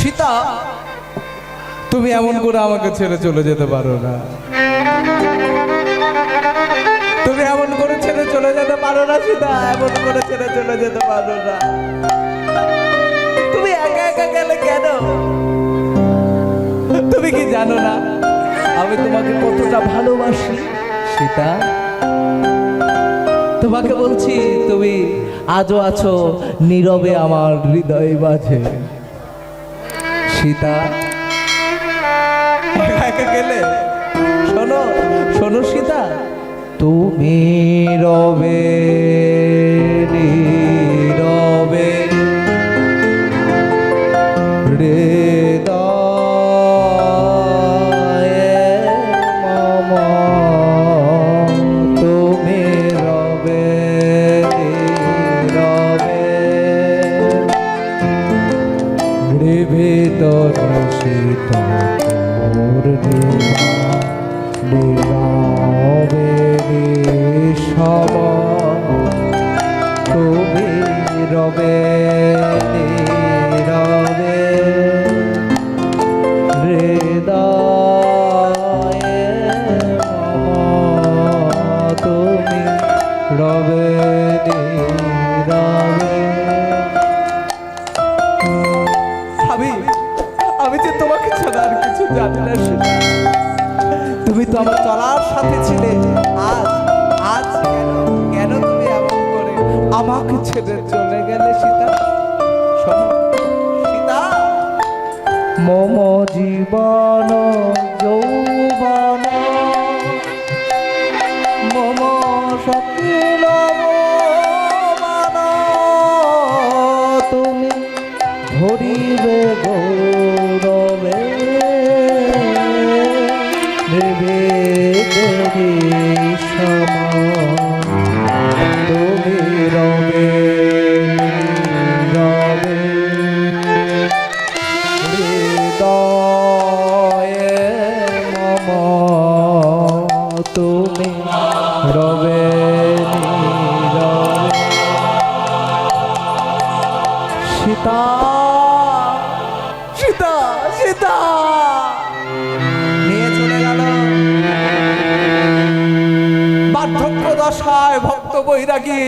সীতা, তুমি এমন করে আমাকে ছেড়ে চলে যেতে পারো না। তুমি এমন করে ছেড়ে চলে যেতে পারো না, সীতা, এমন করে ছেড়ে চলে যেতে পারো না। তুমি একা একা গেলে কেন? তুমি কি জানো না, আমি তোমাকে কতটা ভালোবাসি, সীতা? তোমাকে বলছি, তুমি আজও আছো নীরবে আমার হৃদয় মাঝে। সীতা। একা একা গেলে? শোনো শোনো সীতা তুমি রবে ছেড়ে চলে গেলে সীতা। সীতা। মম জীবন যৌবন দশায় ভক্ত বৈরাগী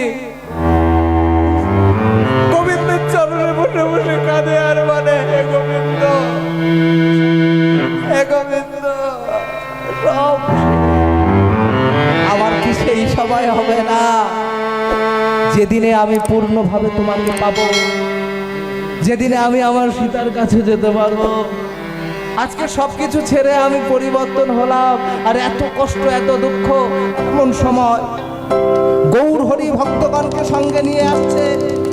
গোবিন্দের চরণে বসে বসে কাঁদে আর মানে হে গোবিন্দ হে গোবিন্দ আমার কি সেই সময় হবে না? যেদিনে আমি পূর্ণভাবে তোমাকে পাবো, যেদিনে আমি আমার সীতার কাছে যেতে পারব। আজকে সবকিছু ছেড়ে আমি পরিবর্তন হলাম, আর এত কষ্ট, এত দুঃখ, এমন সময় গৌর হরি ভক্তগণকে সঙ্গে নিয়ে আসছে।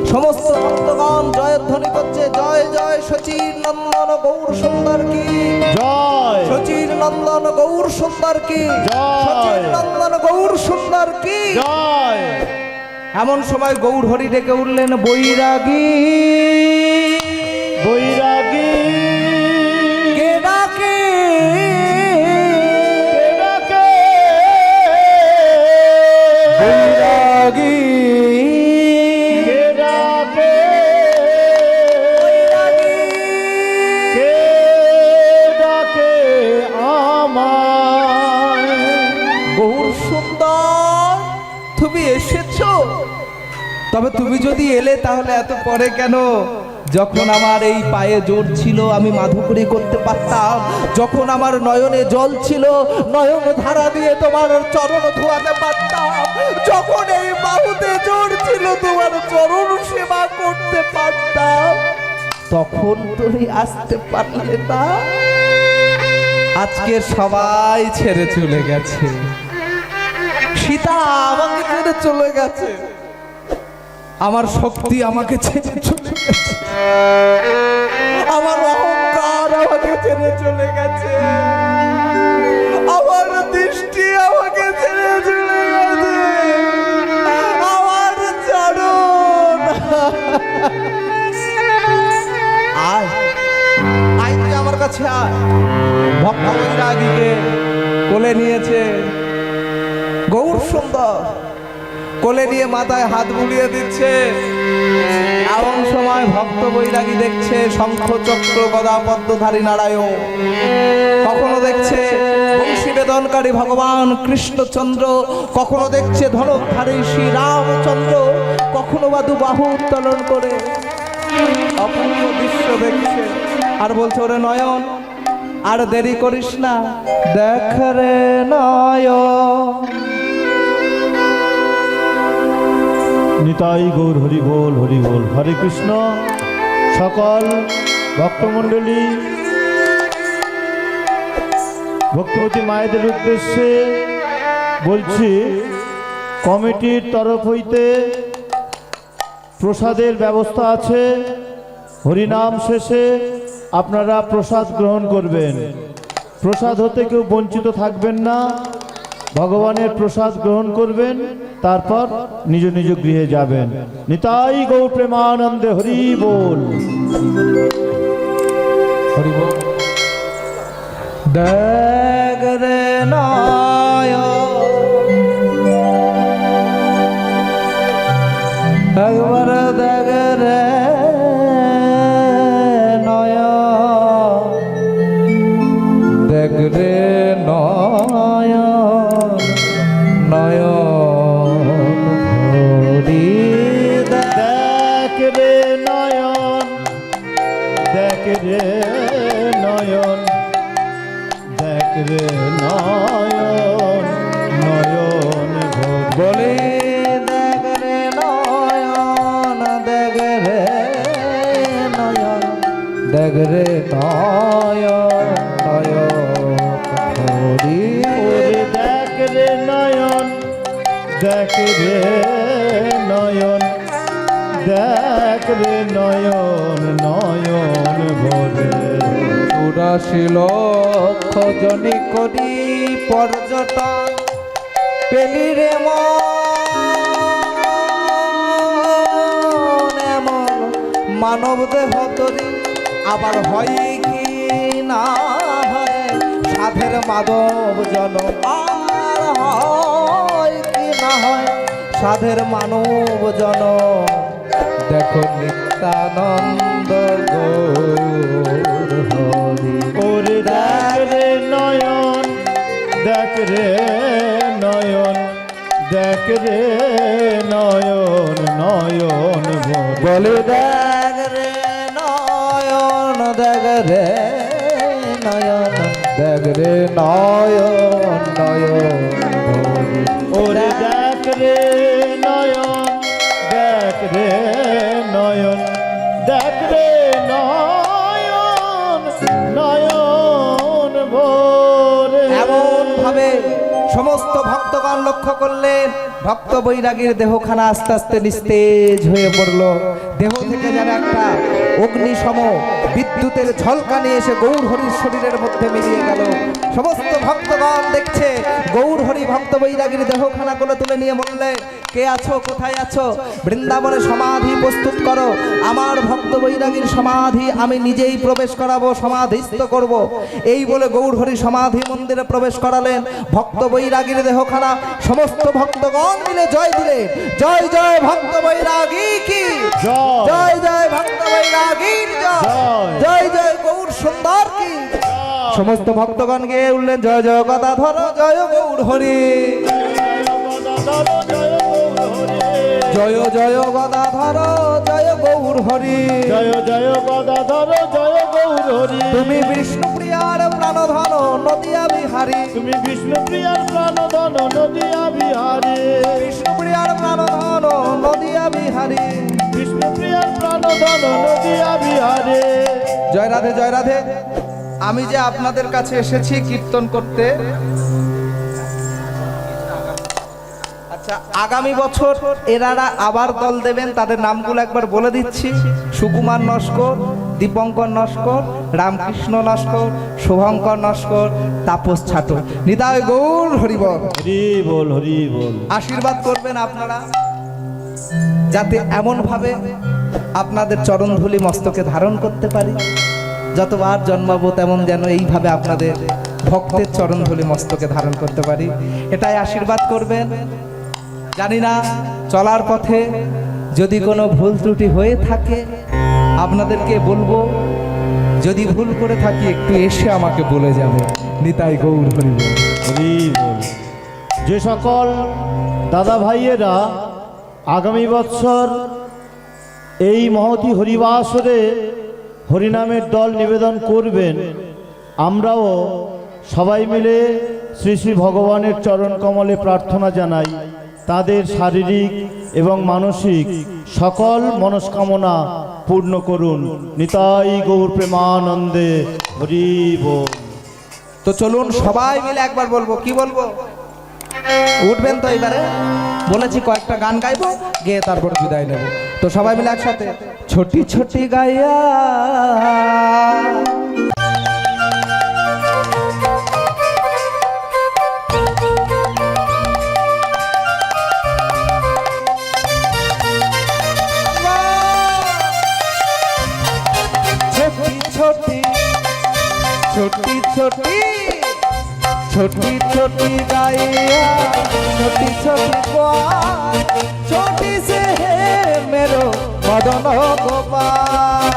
সমস্ত ভক্তগণ জয়ধ্বনি করছে। জয় জয় সচির নন্দন গৌর সুন্দর কি? জয়। সচির নন্দন গৌর সুন্দর কি? জয়। সচির নন্দন গৌর সুন্দর কি? জয়। এমন সময় গৌর হরি ডেকে উঠলেন বৈরাগী। বৈরাগী। তবে তুমি যদি এলে তাহলে এত পরে কেন? যখন আমার এই পায়ে জোর ছিল, আমি মাধুকরি করতে পারতাম। যখন আমার নয়নে জল ছিল, নয়ন ধারা দিয়ে তোমার চরণ ধোয়াতে পারতাম। যখন এই বাহুতে জোর ছিল, তোমার চরণ সেবা করতে পারতাম। তখন তুমি আসতে পারলে না। আজকে সবাই ছেড়ে চলে গেছে। সীতা আমাকে ছেড়ে চলে গেছে। আমার শক্তি আমাকে ছেড়ে চলে গেছে। আমার অহংকার আমাকে ছেড়ে চলে গেছে। আমার দৃষ্টি আমাকে ছেড়ে চলে গেছে। আমার চরণ। আয়। আমার কাছে আয়। ভক্ত বৈরাগীকে কোলে নিয়েছে। গৌর সুন্দর। কোলে নিয়ে মাথায় হাত বুলিয়ে দিচ্ছে। এমন সময় ভক্ত বৈরাগী দেখছে শঙ্খ চক্র গদা পদ্মধারী নারায়ণ। কখনো দেখছে বেদনকারী ভগবান কৃষ্ণচন্দ্র, কখনো দেখছে ধনুধারী শ্রী রামচন্দ্র কখনো বা দু বাহু উত্তোলন করে। অপূর্ব দৃশ্য দেখছে। আর বলছে, ওরে নয়ন, আর দেরি করিস না, দেখ রে নয়ন। নিতাই গৌর, হরি বল হরি বল, হরে কৃষ্ণ। সকল ভক্তমণ্ডলী ভক্তিমতী মায়েদের উদ্দেশ্যে বলছি, কমিটির তরফ হইতে প্রসাদের ব্যবস্থা আছে। হরিনাম শেষে আপনারা প্রসাদ গ্রহণ করবেন। প্রসাদ হতে কেউ বঞ্চিত থাকবেন না। ভগবানের প্রসাদ গ্রহণ করবেন। তারপর নিজ নিজ গৃহে যাবেন। নিতাই গৌ প্রেমানন্দে হরি বল। হরি রে নয়ন দেখ রে নয়ন দেখ রে নয়ন নয়ন ভরে। চুরাশি লক্ষ করি পর্যটন পেলি রে মন মানব দেহ তরি। আবার হয় কি না হয় সাধের মাধব জন আর কি না হয় সাধের মানব জন দেখো নিত্যানন্দ ওরে রে নয়ন দেখ রে নয়ন দেখ রে নয়ন নয়ন বলে দেখ রে নয়ন দেখ রে নয়ন দেখ রে নয়ন নয়ন লক্ষ্য করলেন ভক্ত বৈরাগীর দেহখানা আস্তে আস্তে নিস্তেজ হয়ে পড়ল। দেহ থেকে যেন একটা অগ্নিসম বিদ্যুতের ঝলকানি এসে গৌর হরির শরীরের মধ্যে মিলিয়ে গেল। সমস্ত ভক্তগণ দেখছে গৌর হরি ভক্ত বৈরাগীর দেহখানা গুলো তুলে নিয়ে বললে কে আছো? কোথায় আছো? বৃন্দাবনে সমাধি প্রস্তুত করো। আমার ভক্ত বৈরাগীর সমাধি আমি নিজেই প্রবেশ করাবো সমাধিস্থ করব। এই বলে গৌর হরি সমাধি মন্দিরে প্রবেশ করালেন। ভক্ত বৈরাগীর দেহখানা সমস্ত ভক্তগণ মিলে জয় দিলে। জয় জয় ভক্ত বৈরাগী কি? জয়। জয় জয় ভক্ত বৈরাগীর জয়। জয়। জয় গৌর সুন্দর কি? সমস্ত ভক্তগণ গিয়ে উঠলেন জয় জয় গদাধর জয় গৌর হরি। জয় জয় গদাধর জয় গৌর হরি জয় জয় গদাধর জয় গৌর হরি তুমি বিষ্ণু প্রিয়ার প্রাণধন নদিয়া বিহারী। তুমি বিষ্ণু প্রিয়ার প্রাণধন নদিয়া বিহারে। বিষ্ণু প্রিয়ার প্রাণধন নদিয়া বিহারী। বিষ্ণু প্রিয়ার নদিয়া বিহারে জয় রাধে জয় রাধে। আমি যে আপনাদের কাছে এসেছি কীর্তন করতে আচ্ছা আগামী বছর এনারা আবার দল দেবেন তাদের নামগুলো একবার বলে দিচ্ছি। সুকুমার নস্কর দীপঙ্কর নস্কর রামকৃষ্ণ নস্কর শুভঙ্কর নস্কর তাপস ছাটো নিতাই গৌর হরিবল। হরি বল হরি বল আশীর্বাদ করবেন আপনারা যাতে এমনভাবে আপনাদের চরণধুলি মস্তকে ধারণ করতে পারি। যতবার জন্মাবো তেমন যেন এইভাবে আপনাদের ভক্তের চরণধুলি মস্তকে ধারণ করতে পারি। এটাই আশীর্বাদ করবেন। জানি না চলার পথে যদি কোনো ভুল ত্রুটি হয়ে থাকে, আপনাদেরকে বলব, যদি ভুল করে থাকি, একটু এসে আমাকে বলে যাবে। নিতাই গৌর হরি যে সকল দাদা ভাইয়েরা আগামী বৎসর এই মহতি হরিবাসরে হরিনামের দল নিবেদন করবেন। আমরাও সবাই মিলে শ্রী শ্রী ভগবানের চরণ কমলে প্রার্থনা জানাই। তাদের শারীরিক এবং মানসিক সকল মনস্কামনা পূর্ণ করুন। নিতাই গৌর প্রেমানন্দে হরিব তো চলুন সবাই মিলে একবার বলব, কি বলব? উঠবেন তো এবারে। বলেছি কয়েকটা গান গাইবো, গিয়ে তারপর বিদায় নেব। তো সবাই মিলে একসাথে ছোটি ছোটি গাইয়া। ছোটি ছোটি ছোটি छोटी छोटी गाइया छोटी छोटी ग्वाल छोटी से है मेरो मदन गोपाल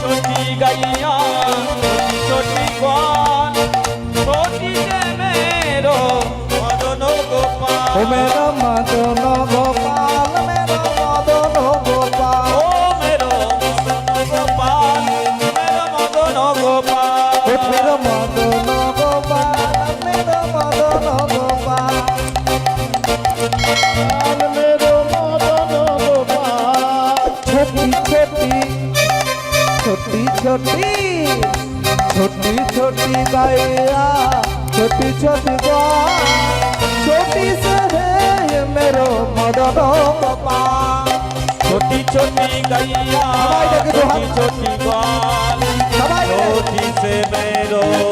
छोटी गैया छोटी ग्वाल छोटी से मेरो मदन ओ गोपाल मेरो मदन गोपाल छोटी छोटी गाया छोटी छोटी गा छोटी से है मेरो मदनो पापा छोटी छोटी गैया छोटी छोटी गा छोटी से मेरो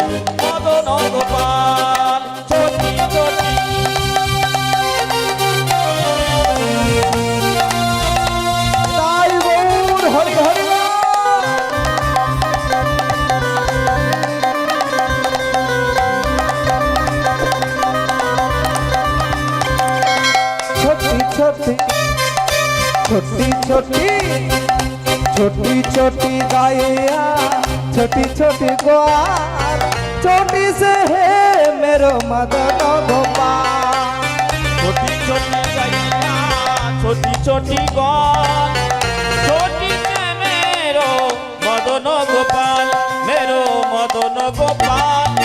छोटी छोटी छोटी छोटी गाया छोटी छोटी ग्वाल छोटी से है मेरो मदन गोपाल छोटी छोटी गैया छोटी छोटी गौर छोटी से मेरो मदन गोपाल मेरो मदन गोपाल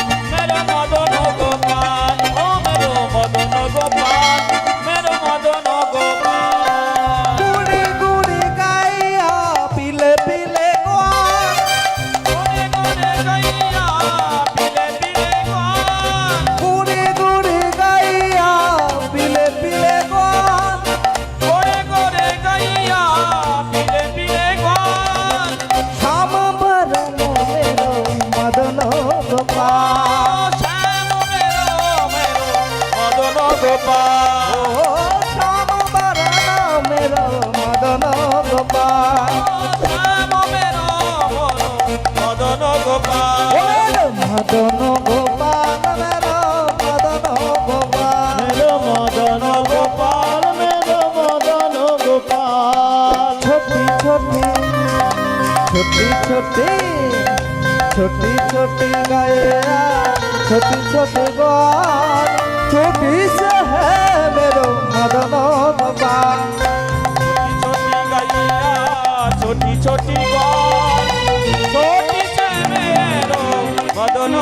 ছোটি ছোটি গায়া, ছোটি ছোটি গান ছোটি সে মদন ভগবান ছোটি ছোটি গায়া, ছোটি ছোটি গান ছোটি সে মদন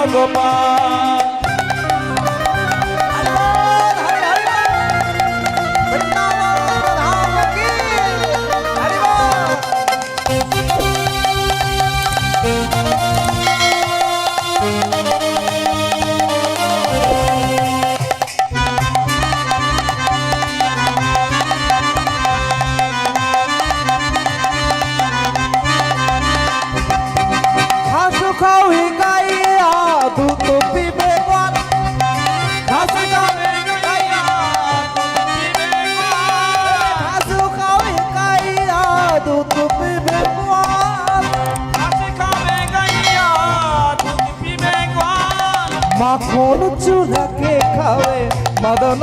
চূড়াকে খাবে মদন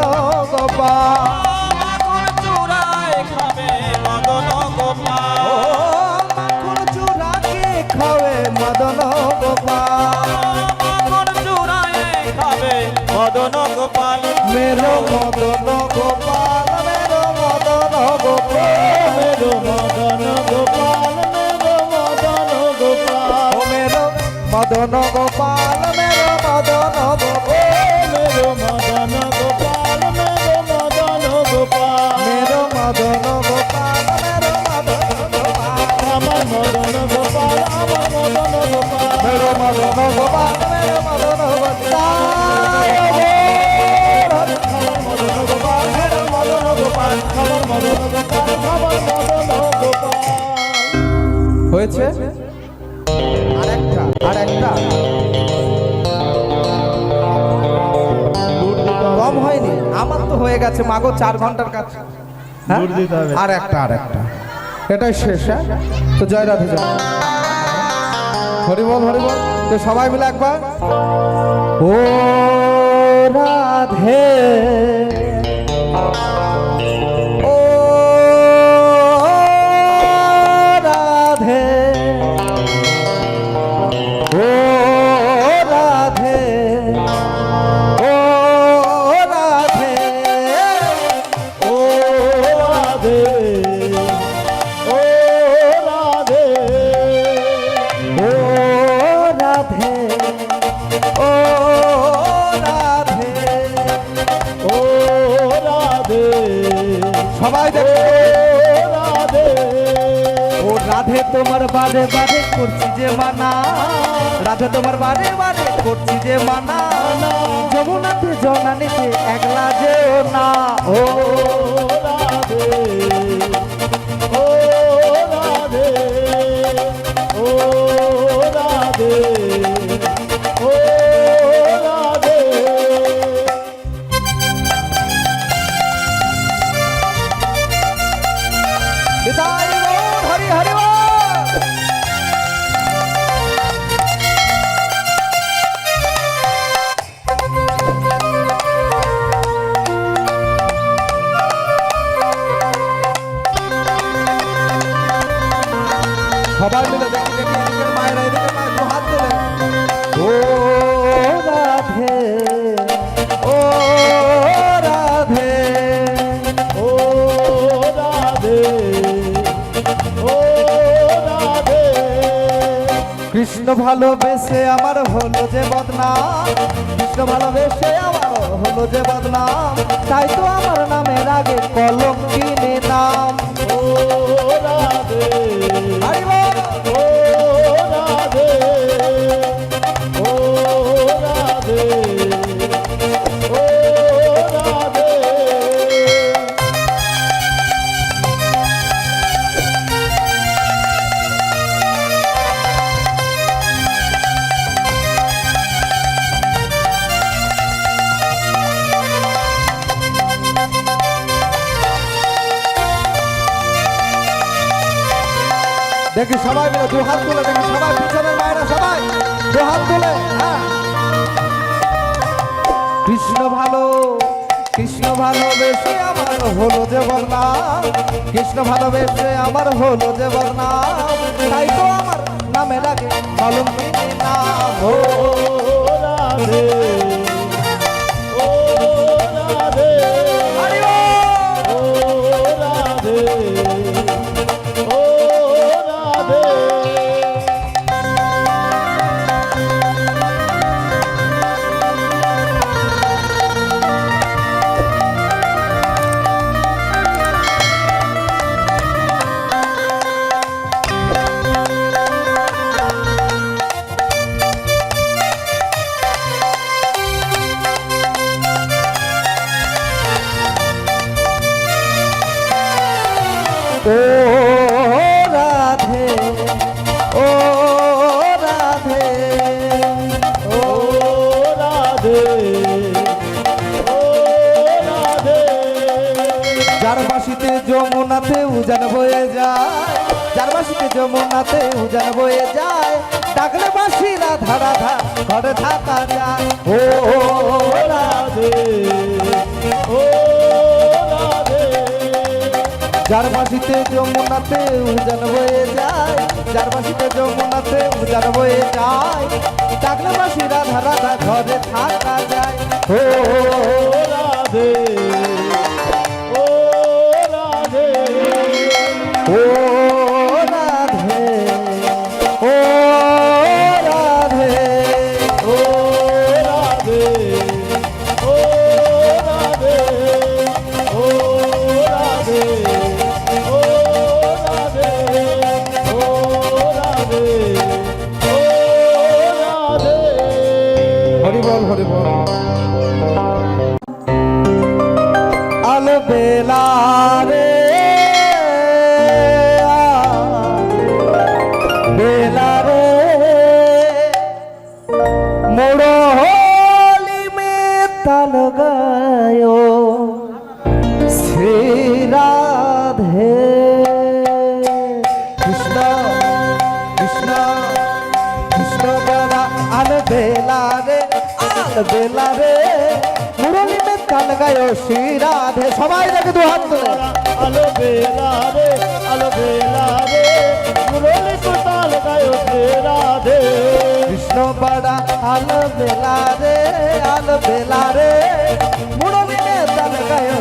গোপা চূড়ায় খাবে মদন গোপা চূড়াকে খাবে মদন গোপা চূড়ায় খাবে মদন গোপাল, মেরো মদন গোপাল, মেরো মদন গোপাল, মেরো মদন গোপাল। মদন গোপাল মেরো মদন গোপাল। মেরো মদন গোপাল মেরো মদন গোপাল। মেরো মদন গোপাল মেরো মদন গোপাল। আমার মদন গোপাল আমার মদন গোপাল। মেরো মদন গোপাল মেরো মদন গোপাল আমার মদন গোপাল আমার মদন গোপাল আমার মদন গোপাল। হয়েছে? আর একটা। কম হয়নি আমার তো হয়ে গেছে মাগো চার ঘণ্টার কাছে হ্যাঁ? আর একটা আর একটা। এটাই শেষ হ্যাঁ? তো জয় রাধে জয়। হরি বল তো সবাই মিলে একবার। ও রাধে। বারে বারে করছি যে মানা। রাধা তোমার বারে বারে করছি যে মানা। যমুনাতে জনানিতে একলা যেও না। ও ভালোবেসে আমার হলো যে বদনাম। কৃষ্ণ ভালোবেসে আমার হলো যে বদনাম। তাই তো আমার নামের আগে কলম কিনে নাম। ও রাধে। কৃষ্ণ ভালোবেসে আমার হলো বদনাম তাই তো আমার নামে লাগে নাম। ঘরে থাকা ও রাধে ও রাধে। যার মাসিতে যমুনাতে উজান হয়ে যায়, যার মাসিতে যমুনাতে উজান হয়ে যায় ডাকলে মাসি রাধা রাধা ঘরে থাকা যায়। ও রাধে। বেলা রে। মুরলি মে কাল গায়ো শ্রী রাধে সবাই দেখে দু হাত তুলে। আলো বেলা রে আলো বেলা রে। মুরলি কোতাল গায়ো শ্রী রাধে কৃষ্ণ পাড়া আলো বেলা রে আলো বেলা রে। মুরলি মে তাল গায়ো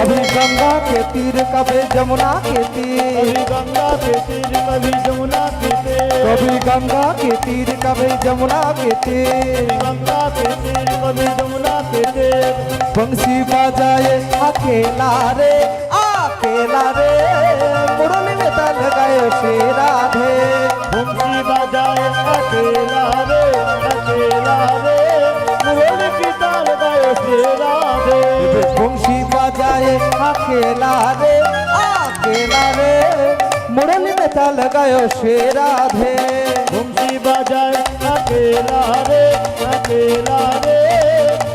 कभी गंगा के तीर कभी जमुना के तीर। कभी गंगा के तीर कभी जमुना के तीर। कभी गंगा के तीर कभी जमुना के तीर। गंगा के तीर कभी जमुना के तीर। बंसी बजाए अकेला रे अकेला रे। मुरली में तल गए श्री राधे बंसी बजाए अकेला रे अकेला रे। मुरली की ताल गायो श्री राधे बंसी बजाए अकेला रे अकेला रे। मुरली में तल गए श्री राधे बंसी बजाए अकेला रे अकेला रे।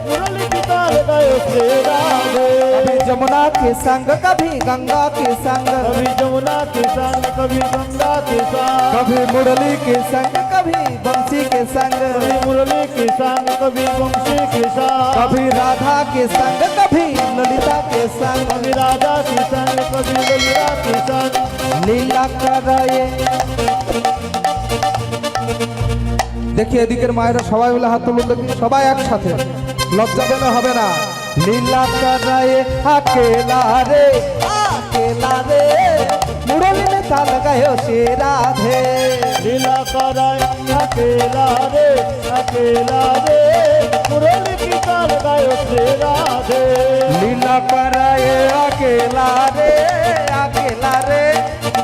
मुरली की ताल गायो श्री कभी जमुना के संग कभी गंगा के संग। कभी जमुना के संग कभी गंगा के संग। कभी मुरली के संग कभी बंसी के संग कभी मुरली के संग कभी बंशी के संग कभी राधा के संग कभी ललिता के संग कभी राधा के संग कभी ललिता के संग লীলা করায়ে দেখি এদিকের মায়েরা সবাই মিলে হাত তুলুন দেখি সবাই একসাথে লজ্জা পেলে হবে না লীলা করায়ে আকেলা রে আকেলা রে মুরলি মে তাল গায়ো সে রাধে लीला कराए अकेला रे अकेला रे मुरली की ताल गायो से राधे लीला पराए अकेला रे अकेला रे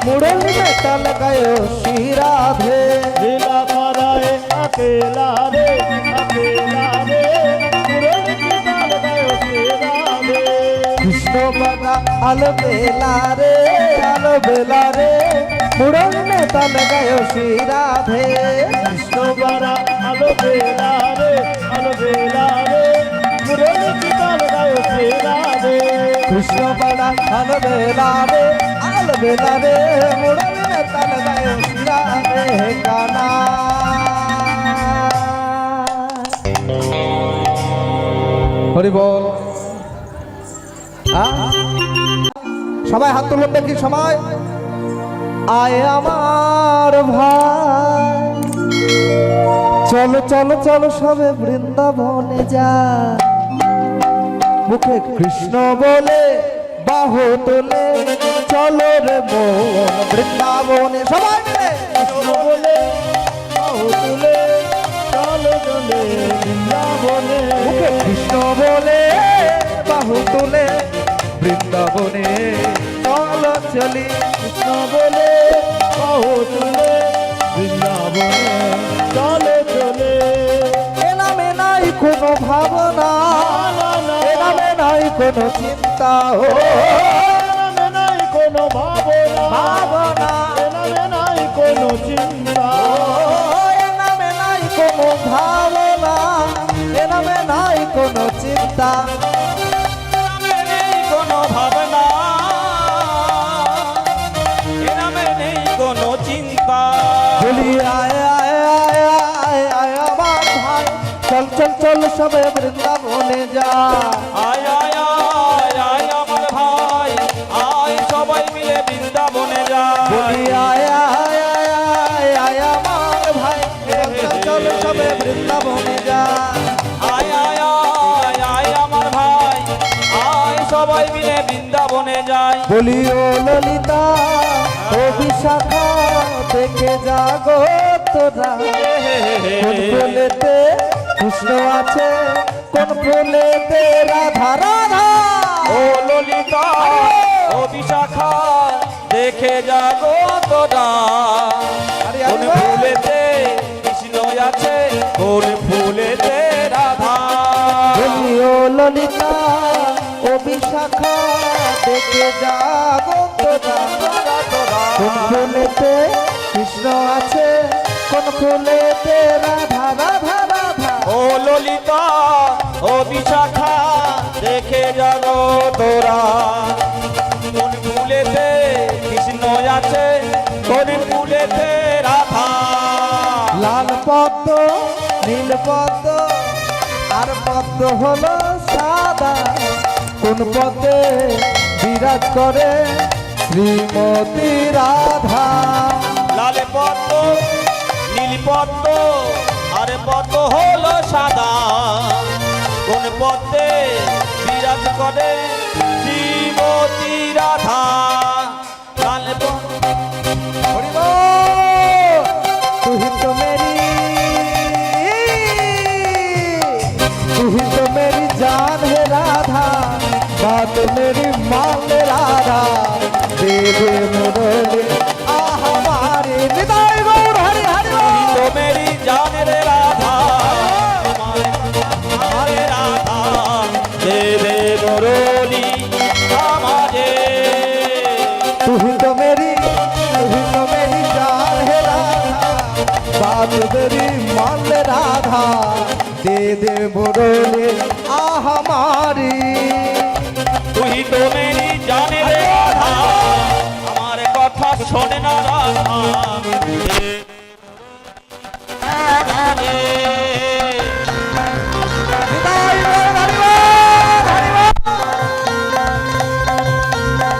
मुरली में ताल गायो श्री राधे लीला पराए अकेला रे अकेला रे मुरली की ताल गायो श्री राधे कृष्ण बना अलबेला रे अलबेला रे मुड़न में तन गयो श्री राधे कृष्ण बड़ा अलो बेला रे अलो बेला रे मुड़न की तन गयो श्री राधे कृष्ण बड़ा अलो बेला रे अलो बेला रे मुड़न में तन गयो श्री राधे काना হরি বল সবাই হাত তুলবেন কি সময় আয় আমার ভাই। চলো চলো চলো, সবে বৃন্দাবনে যা মুখে কৃষ্ণ বলে বাহু তোলে। চলো রে মন বৃন্দাবনে সবাই মিলে কৃষ্ণ বলে বাহু তুলে। চলো, চলে, বৃন্দাবনে। মুখে কৃষ্ণ বলে বাহু তোলে। বৃন্দাবনে চলো, চলি। কৃষ্ণ বলে চলে বৃন্দাবন চলে চলে। এনামে নাই কোনো ভাবনা এনামে নাই কোনো চিন্তা ও এনামে নাই কোনো ভাবনা ভাবনা এনামে নাই কোনো চিন্তা এনামে নাই কোনো ভাবনা এনামে নাই কোনো চিন্তা। সবে বৃন্দাবনে যা আয় আয় আয় আয় আমার ভাই আয় সবাই মিলে বৃন্দাবনে যায় বলি আয় আয় আয় আয় আয় আমার ভাই চল সবে বৃন্দাবনে যা আয় আয় আয় আয় আমার ভাই আয় সবাই মিলে বৃন্দাবনে যায় বলি ও ললিতা ও বিশাখা দেখে যাগো তোরা কৃষ্ণ আছে কোন ফুলেতে রাধা রাধা? ও ললিতা ও বিশাখা দেখে যাগো তোরা কোন ফুলেতে কৃষ্ণ আছে কোন ফুলেতে রাধা। ও ললিতা ও বিশাখা দেখে যাগো তোরা কোন ফুলেতে কৃষ্ণ আছে কোন ফুলেতে রাধা বিশাখা দেখে যাগো তোরা। কোন ফুলেতে কৃষ্ণ আছে কোন ফুলেতে রাধা। লাল পদ্ম নীল পদ্ম আর পদ্ম হলো সাদা। কোন পদ্মে বিরাজ করে শ্রীমতী রাধা। লাল পদ্ম নীল পদ্ম আর পদ্ম হলো সাদা। কোন পথে বিরাজ করে শ্রীমতী রাধা লাল তুই তো মেরি। তুই তো মেরি জান হে রাধা বাত মেরি মান রাধা। দেবে মোর দেব রে আহামারি তুই তো মেরি জানে রে আমার কথা শোনে না রাধা।